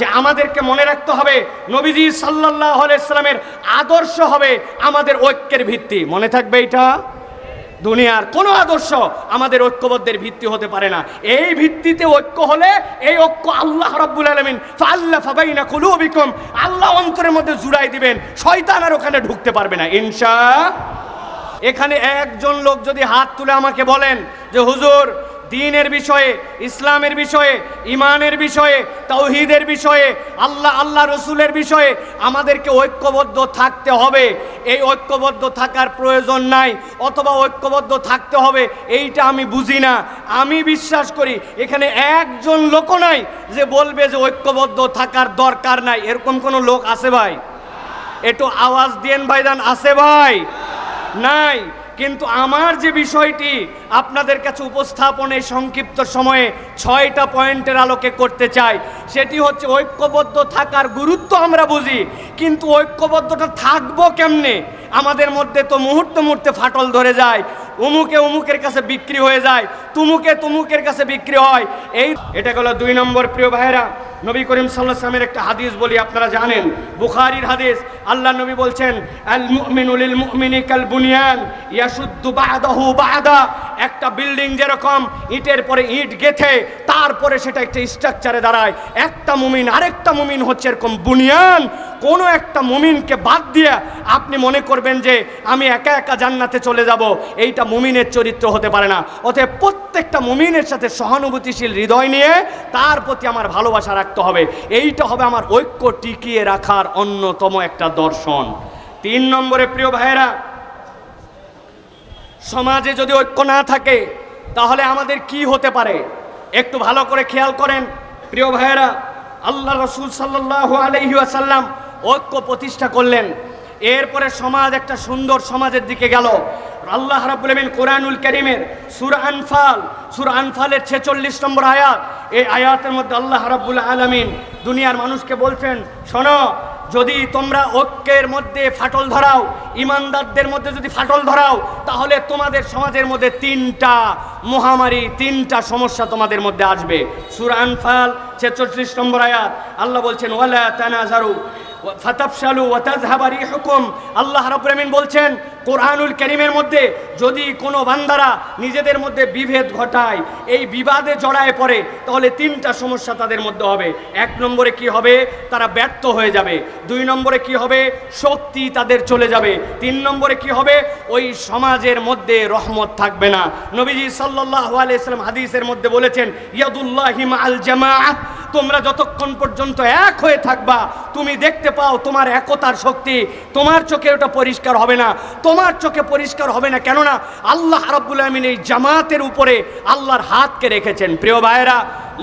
যে আমাদেরকে মনে রাখতে হবে, নবীজি সাল্লাহ ইসলামের আদর্শ হবে আমাদের ঐক্যের ভিত্তি। মনে থাকবে এটা? দুনিয়ার কোনো আদর্শ আমাদের ঐক্যবদ্ধের ভিত্তি হতে পারে না। এই ভিত্তিতে ঐক্য হলে এই ঐক্য আল্লাহ রাব্বুল আলামিন ফাল্লা ফাবাইনা কুলুবিকুম, আল্লাহ অন্তরের মধ্যে জুড়াই দিবেন, শয়তান আর ওখানে ঢুকতে পারবে না। ইনশা এখানে একজন লোক যদি হাত তুলে আমাকে বলেন যে, হুজুর দিনের বিষয়ে, ইসলামের বিষয়ে ইমানের বিষয়ে তৌহিদের বিষয়ে, আল্লাহ আল্লাহ রসুলের বিষয়ে আমাদেরকে ঐক্যবদ্ধ থাকতে হবে। এই ঐক্যবদ্ধ থাকার প্রয়োজন নাই, অথবা ঐক্যবদ্ধ থাকতে হবে, এইটা আমি বুঝি না। আমি বিশ্বাস করি, এখানে একজন লোকও নাই যে বলবে যে ঐক্যবদ্ধ থাকার দরকার নাই। এরকম কোনো লোক আছে ভাই? একটু আওয়াজ দিয়েন ভাইদান আছে ভাই? নাই। কিন্তু আমার যে বিষয়টি আপনাদের কাছে উপস্থাপনে সংক্ষিপ্ত সময়ে ছয়টা পয়েন্টের আলোকে করতে চাই, সেটি হচ্ছে ঐক্যবদ্ধ থাকার গুরুত্ব আমরা বুঝি, কিন্তু ঐক্যবদ্ধটা থাকব কেমনে? আমাদের মধ্যে তো মুহূর্তে মুহূর্তে ফাটল ধরে যায়, উমুকে উমুকের কাছে বিক্রি হয়ে যায়, তুমুকে তুমুকের কাছে বিক্রি হয়। এই এটা গেল দুই নম্বর, প্রিয় ভাইরা নবী করিম সাল্লাহ সালামের একটা হাদিস বলি, আপনারা জানেন। বুখারির হাদিস, আল্লাহ নবী বলছেন, আল মুমিনুল মুমিনি কাল বুনিয়ান ইয়াসুদ্দু বাদাহু বাদা। একটা বিল্ডিং যেরকম, ইটের পরে ইট গেথে, তারপরে সেটা একটা স্ট্রাকচারে দাঁড়ায়। একটা মুমিন, আরেকটা মুমিন হচ্ছে এরকম বুনিয়ান। কোনো একটা মুমিনকে বাদ দিয়ে আপনি মনে করবেন যে আমি একা একা জান্নাতে চলে যাব, এইটা মুমিনের চরিত্র হতে পারে না। অতএব প্রত্যেকটা মুমিনের সাথে সহানুভূতিশীল হৃদয় নিয়ে তার প্রতি আমার ভালোবাসা রাখতে হবে। এইটা হবে আমার ঐক্য টিকিয়ে রাখার অন্যতম একটা দর্শন। তিন নম্বরে প্রিয় ভাইয়েরা, সমাজে যদি ঐক্য না থাকে, তাহলে আমাদের কি হতে পারে? একটু ভালো করে খেয়াল করেন। প্রিয় ভাইয়েরা, আল্লাহ রসুল সাল্লাহ আলহি আসাল্লাম ঐক্য প্রতিষ্ঠা করলেন। এরপরে সমাজ একটা সুন্দর সমাজের দিকে গেল। আল্লাহ রাবুল কোরআনুল করিমের সুর আনফাল, সুর আনফালের ছেচল্লিশ নম্বর আয়াত, এই আয়াতের মধ্যে আল্লাহ রাবুল আলমিন দুনিয়ার মানুষকে বলছেন, শোনো, যদি তোমরা ঐক্যের মধ্যে ফাটল ধরাও, ইমানদারদের মধ্যে যদি ফাটল ধরাও, তাহলে তোমাদের সমাজের মধ্যে তিনটা মহামারী, তিনটা সমস্যা তোমাদের মধ্যে আসবে। সুর আনফাল, ছেচল্লিশ নম্বর আয়াত, আল্লাহ বলছেন, ওয়ালা তানাজারু ফাতাফশালু ওয়াতাযহাবা রিহুকুম। আল্লাহ রাব্বুল আমিন বলছেন, কোরআনুল কারীমের মধ্যে যদি কোনো বান্দারা নিজেদের মধ্যে বিভেদ ঘটায়, এই বিবাদে জড়ায় পড়ে, তাহলে তিনটা সমস্যা তাদের মধ্যে হবে। এক নম্বরে কি হবে? তারা ব্যর্থ হয়ে যাবে। দুই নম্বরে কি হবে? শক্তি তাদের চলে যাবে। তিন নম্বরে কি হবে? ওই সমাজের মধ্যে রহমত থাকবে না। নবীজি সাল্লাল্লাহু আলাইহি সাল্লাম হাদিসের মধ্যে বলেছেন, ইয়াদুল্লাহি মাআল জামাআহ। তোমরা যতক্ষণ পর্যন্ত এক হয়ে থাকবা তুমি দেখতে পাও তোমার একতার শক্তি, তোমার চোখে ওটা পরিষ্কার হবে না। তোমার চোখে পরিষ্কার হবে না কেননা আল্লাহ রাব্বুল আমিন এই জামাতের উপরে আল্লাহর হাতকে রেখেছেন। প্রিয় ভাইয়েরা,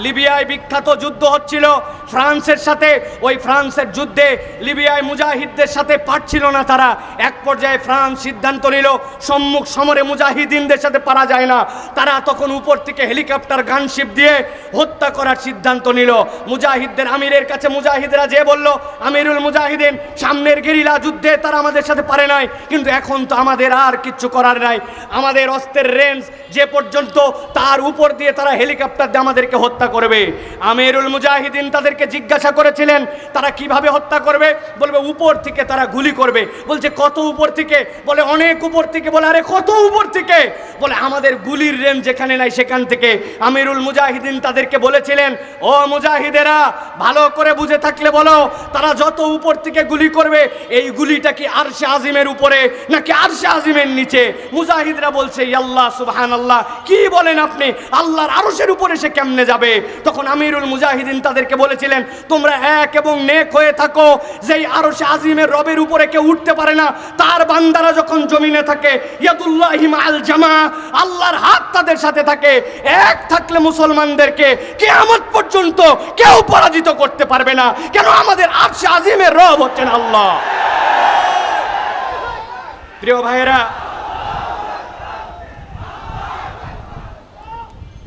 লিবিয়ায় বিখ্যাত যুদ্ধ হচ্ছিল। ফ্রান্সের সাথে, ওই ফ্রান্সের যুদ্ধে লিবিয়ায় মুজাহিদদের সাথে পারছিল না তারা। এক পর্যায়ে ফ্রান্স সিদ্ধান্ত নিল, সম্মুখ সমরে মুজাহিদিনদের সাথে পারা যায় না। তারা তখন উপর থেকে হেলিকপ্টার, গানশিপ দিয়ে হত্যা করার সিদ্ধান্ত নিল। মুজাহিদদের আমিরের কাছে মুজাহিদরা যে বলল আমিরুল মুজাহিদিন, সামনের গেরিলা যুদ্ধে তারা আমাদের সাথে পারে নাই, কিন্তু এখন তো আমাদের আর কিচ্ছু করার নাই। আমাদের অস্ত্রের রেঞ্জ যে পর্যন্ত তার উপর দিয়ে তারা হেলিকপ্টার দিয়ে আমাদেরকে হত্যা করবে। আমিরুল মুজাহিদিন তাদেরকে জিজ্ঞাসা করেছিলেন, তারা কীভাবে হত্যা করবে? বলবে, উপর থেকে তারা গুলি করবে। বলছে, কত উপর থেকে? বলে, অনেক উপর থেকে। বলে, আরে, কত উপর থেকে? বলে, আমাদের গুলির রেঞ্জ যেখানে নাই সেখান থেকে। আমিরুল মুজাহিদিন তাদেরকে বলেছিলেন, ও মুজাহিদেরা, ভালো করে বুঝে থাকলে বলো তারা যত উপর থেকে গুলি করবে, এই গুলিটা কি আরশে আজিমের উপরে নাকি আরশে আজিমের নিচে? মুজাহিদরা বলছে আল্লাহ সুবহান আল্লাহ কি বলেন আপনি? আল্লাহর আরশের উপরে সে কেমনে যাবে? তখন আমিরুল মুজাহিদিন তাদেরকে বলেছিলেন, তোমরা এক এবং নেক হয়ে থাকো। যেই আরশে আজিমের রবের উপরে কেউ উঠতে পারে না, তার বান্দারা যখন জমিনে থাকে ইয়াদুল্লাহিম আল জামা, আল্লাহর হাত তাদের সাথে থাকে। এক থাকলে মুসলমানদেরকে কিয়ামত পর্যন্ত কেউ পরাজিত করতে পারবে না। কেন আমাদের আরশে আজিমের রব হচ্ছেন আল্লাহ। প্রিয় ভাইয়েরা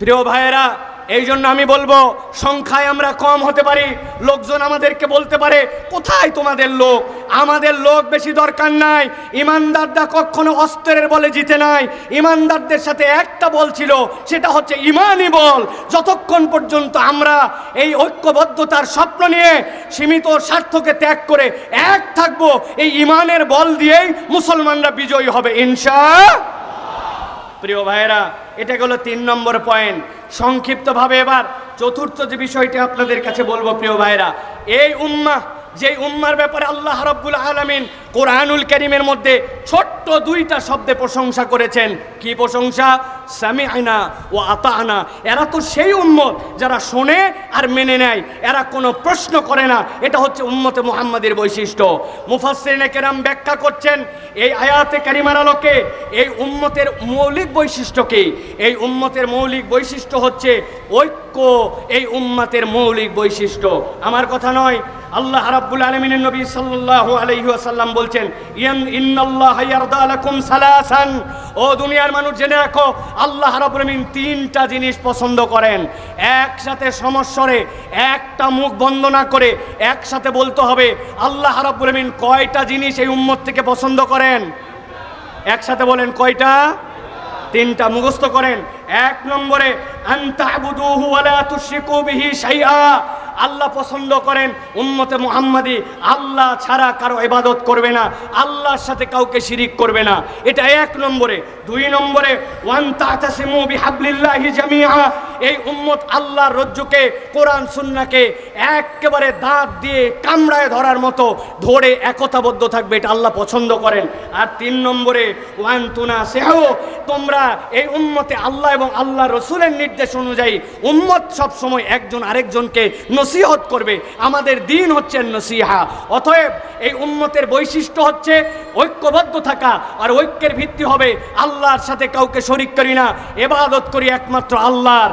প্রিয় ভাইয়েরা এই জন্য আমি বলব, সংখ্যায় আমরা কম হতে পারি। লোকজন আমাদেরকে বলতে পারে, কোথায় তোমাদের লোক? আমাদের লোক বেশি দরকার নাই। ইমানদাররা কখনো অস্ত্রের বলে জিতে নাই। ইমানদারদের সাথে একটা বল ছিল, সেটা হচ্ছে ইমানই বল। যতক্ষণ পর্যন্ত আমরা এই ঐক্যবদ্ধতার স্বপ্ন নিয়ে সীমিত স্বার্থকে ত্যাগ করে এক থাকব, এই ইমানের বল দিয়েই মুসলমানরা বিজয়ী হবে, ইনশা প্রিয় ভাইরা এটা হলো তিন নম্বর পয়েন্ট সংক্ষিপ্তভাবে এবার চতুর্থ যে বিষয়টি আপনাদের কাছে বলব প্রিয় ভাইরা এই উম্মা যে উম্মার ব্যাপারে আল্লাহ রব্বুল আলমিন কোরআনুল করিমের মধ্যে ছোট্ট দুইটা শব্দে প্রশংসা করেছেন। কি প্রশংসা? স্বামী আইনা ও আতা আনা এরা তো সেই উম্মত যারা শোনে আর মেনে নেয়। এরা কোনো প্রশ্ন করে না। এটা হচ্ছে উম্মতে মুহাম্মাদের বৈশিষ্ট্য। মুফাসসিরিনে কেরাম ব্যাখ্যা করছেন, এই আয়াতে কারিমার আলোকে এই উম্মতের মৌলিক বৈশিষ্ট্য কি? এই উম্মতের মৌলিক বৈশিষ্ট্য হচ্ছে ঐক্য, এই উম্মতের মৌলিক বৈশিষ্ট্য। আমার কথা নয় আল্লাহ রাব্বুল আলামিনের নবী সাল্লাল্লাহু আলাইহি ওয়াসাল্লাম বলছেন, ইয়ান ইন্নাল্লাহ ইয়ারদা লাকুম সালাসান। ও দুনিয়ার মানুষ, জেনে রাখো, আল্লাহ রাব্বুল আলামিন তিনটা জিনিস পছন্দ করেন। একসাথে সমস্বরে একটা মুখ বন্ধ না করে একসাথে বলতে হবে, আল্লাহ রাব্বুল আলামিন কয়টা জিনিস এই উম্মত থেকে পছন্দ করেন? একসাথে বলেন, কয়টা? তিনটা মুখস্থ করেন। এক নম্বরে আন্তাবুদুহু ওয়ালা তুশরিকু বিহি শাইআ। আল্লাহ পছন্দ করেন উম্মতে মুহাম্মাদি, আল্লাহ ছাড়া কারও এবাদত করবে না, আল্লাহর সাথে কাউকে শিরিক করবে না। এটা এক নম্বরে। দুই নম্বরে, ওয়ান তাতাসিমু বিহাবলিল্লাহি জামিআ। এই উম্মত আল্লাহর রজ্জুকে, কোরআন সুন্নাকে একেবারে দাঁত দিয়ে কামড়ায় ধরার মতো ধরে একতাবদ্ধ থাকবে, এটা আল্লাহ পছন্দ করেন। আর তিন নম্বরে, ওয়ান তুনা সেহো, তোমরা এই উম্মতে আল্লাহ এবং আল্লাহ রসুলের নির্দেশ অনুযায়ী উম্মত সব সময় একজন আরেকজনকে নসিহত করবে। আমাদের দিন হচ্ছে নসিহা। অতএব এই উম্মতের বৈশিষ্ট্য হচ্ছে ঐক্যবদ্ধ থাকা, আর ঐক্যের ভিত্তি হবে আল্লাহর সাথে কাউকে শরিক করি না, এবাদত করি একমাত্র আল্লাহর।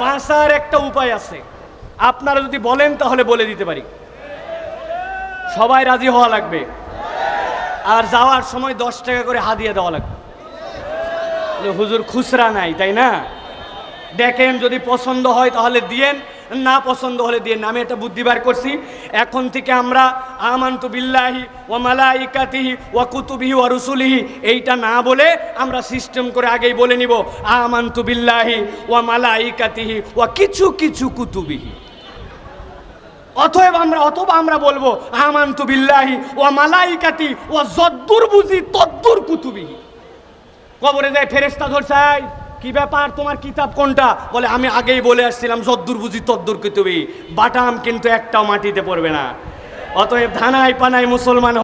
বাঁচার একটা উপায় আছে। আপনারা যদি বলেন তাহলে বলে দিতে পারি। সবাই রাজি হওয়া লাগবে। আর যাওয়ার সময় দশ টাকা করে হাদিয়া দেওয়া লাগবে। হুজুর খুচরা নাই, তাই না? দেখেন, যদি পছন্দ হয় তাহলে দিয়েন। না পছন্দ হলে দিয়ে নামে এটা বুদ্ধি বার করছি। এখন থেকে আমরা আমান্তু বিল্লাহি ও মালাইকাতিহি ও কুতুবিহি ও রুসুলিহি, এইটা না বলে আমরা সিস্টেম করে আগেই বলে নিব, আমান্তু বিল্লাহি ও মালাইকাতিহি ও কিছু কিছু কুতুবিহি। অতএব আমরা অথবা আমরা বলব, আমান্তু বিল্লাহি ও মালাইকাতি ও যদ্দুর বুঝি তদ্দুর কুতুবিহি। কবরে যায় ফেরেস্তা ধরছাই কি ব্যাপার? তোমার কিতাব কোনটা? বলে, আমি আগেই বলে আসছিলাম, যদ্দুর বুঝি তদ্দুর কুতুবি বাটাম কিন্তু একটাও মাটিতে পড়বে না। অতএব ধানায় পানায় মুসলমান